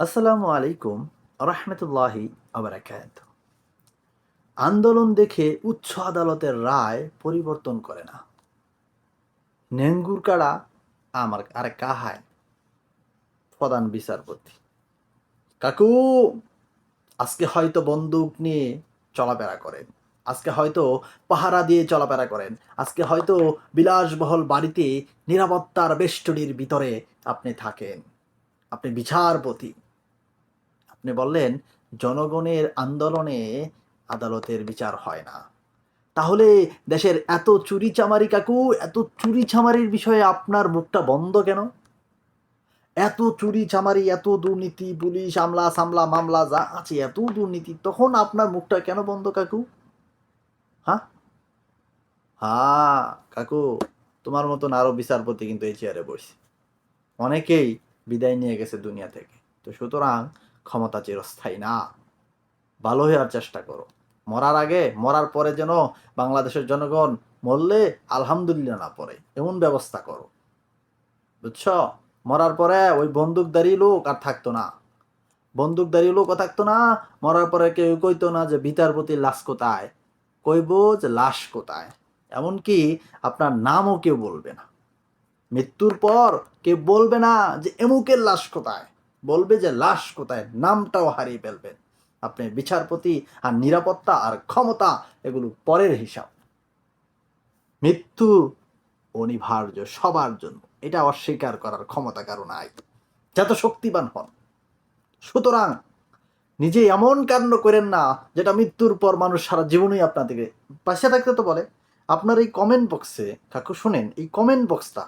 আসসালামু আলাইকুম রহমতুল্লাহি আবরাকাত। আন্দোলন দেখে উচ্চ আদালতের রায় পরিবর্তন করে না। নেঙ্গুর কাড়া আমার আরে কাহায়? প্রধান বিচারপতি। কাকু, আজকে হয়তো বন্দুক নিয়ে চলাফেরা করেন। আজকে হয়তো পাহারা দিয়ে চলাফেরা করেন। আজকে হয়তো বিলাসবহল বাড়িতে নিরাপত্তার বেষ্টনীর ভিতরে আপনি থাকেন। আপনি বিচারপতি। আপনি বললেন, জনগণের আন্দোলনে আদালতের বিচার হয় না। তাহলে দেশের এত চুরি চামারি কাকু, এত চুরি চামারির বিষয়ে আপনার মুখটা বন্ধ কেন? এত চুরি চামারি এত দুর্নীতি, পুলিশ, আমলা, সামলা, মামলা, যা আছে, এত দুর্নীতি, তখন আপনার মুখটা কেন বন্ধ কাকু? হ্যাঁ? হ্যাঁ কাকু, তোমার মতন আরও বিচারপতি কিন্তু এই চেয়ারে বসে। অনেকেই বিদায় নিয়ে গেছে দুনিয়া থেকে। তো সুতরাং ক্ষমতা চিরস্থায়ী না। ভালো হওয়ার চেষ্টা করো। মরার আগে, মরার পরে যেন বাংলাদেশের জনগণ মরলে আলহামদুলিল্লাহ না পড়ে, এমন ব্যবস্থা করো। বুঝছ? মরার পরে ওই বন্দুকধারী লোক আর থাকতো না। বন্দুকধারী লোক থাকতো না, মরার পরে কেউ কইতো না যে বিচারপতি লাশ কোথায়? কইব যে লাশ কোথায়? এমনকি আপনার নামও কেউ বলবে না। মৃত্যুর পর কেউ বলবে না যে এমুকের লাশ কোথায়? বলবে যে লাশ কোথায়? নামটাও হারিয়ে ফেলবেন। আপনি বিচারপতি আর নিরাপত্তা আর ক্ষমতা এগুলো পরের হিসাব। মৃত্যু অনিবার্য সবার জন্য। এটা অস্বীকার করার ক্ষমতা কারও নাই। যত শক্তিবান হন। সুতরাং নিজে এমন কাণ্ড করেন না যেটা মৃত্যুর পর মানুষ সারা জীবনই আপনাদেরকে পাশে থাকতে তো বলে। আপনার এই কমেন্ট বক্সে কাকু, শোনেন, এই কমেন্ট বক্সটা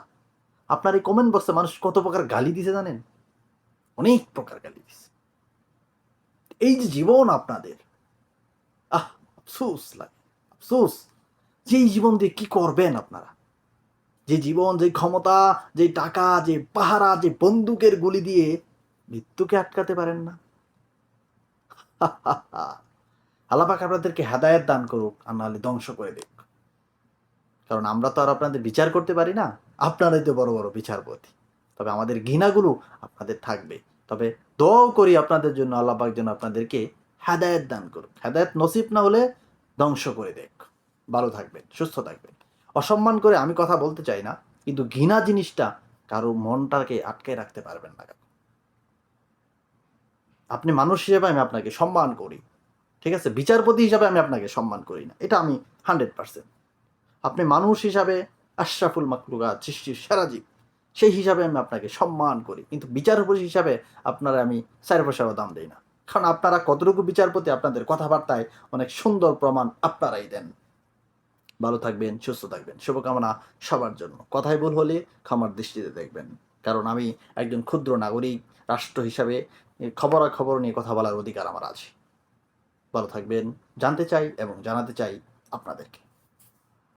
আপনার এই কমেন্ট বক্সে মানুষ কত প্রকার গালি দিছে জানেন? অনেক প্রকার গালি দিছে। এই যে জীবন আপনাদের, আহ, আফসোস লাগে, আফসোস। যে জীবন দিয়ে কি করবেন আপনারা? যে জীবন, যে ক্ষমতা, যে টাকা, যে পাহারা, যে বন্দুকের গুলি দিয়ে মৃত্যুকে আটকাতে পারেন না। আল্লাপাক আপনাদেরকে হেদায়ত দান করুক আর নাহলে ধ্বংস করে দিক। কারণ আমরা তো আর আপনাদের বিচার করতে পারি না। আপনারাই তো বড় বড় বিচারপতি। তবে আমাদের ঘৃণাগুলো আপনাদের থাকবে। তবে দোয়াও করি আপনাদের জন্য আল্লাপাক যেন আপনাদেরকে হেদায়ত দান করুক। হেদায়ত নসিব না হলে ধ্বংস করে দেখ ভালো থাকবেন, সুস্থ থাকবেন। অসম্মান করে আমি কথা বলতে চাই না, কিন্তু ঘৃণা জিনিসটা কারও মনটাকে আটকে রাখতে পারবেন না আপনি মানুষ হিসেবে আমি আপনাকে সম্মান করি, ঠিক আছে? বিচারপতি হিসাবে আমি আপনাকে সম্মান করি না। এটা আমি হান্ড্রেড পার্সেন্ট। আপনি মানুষ হিসাবে আশরাফুল মাকলুকা সৃষ্টির সেরা জীব। সেই হিসাবে আমি আপনাকে সম্মান করি। কিন্তু বিচারপতি হিসাবে আপনারা আমি চার পয়সারও দাম দিই না। কারণ আপনারা কতটুকু বিচারপতি আপনাদের কথাবার্তায় অনেক সুন্দর প্রমাণ আপনারাই দেন। ভালো থাকবেন, সুস্থ থাকবেন। শুভকামনা সবার জন্য। কথাই ভুল হলে ক্ষমার দৃষ্টিতে দেখবেন। কারণ আমি একজন ক্ষুদ্র নাগরিক, রাষ্ট্র হিসাবে খবরাখবর নিয়ে কথা বলার অধিকার আমার আছে। ভালো থাকবেন, জানতে চাই এবং জানাতে চাই আপনাদেরকে।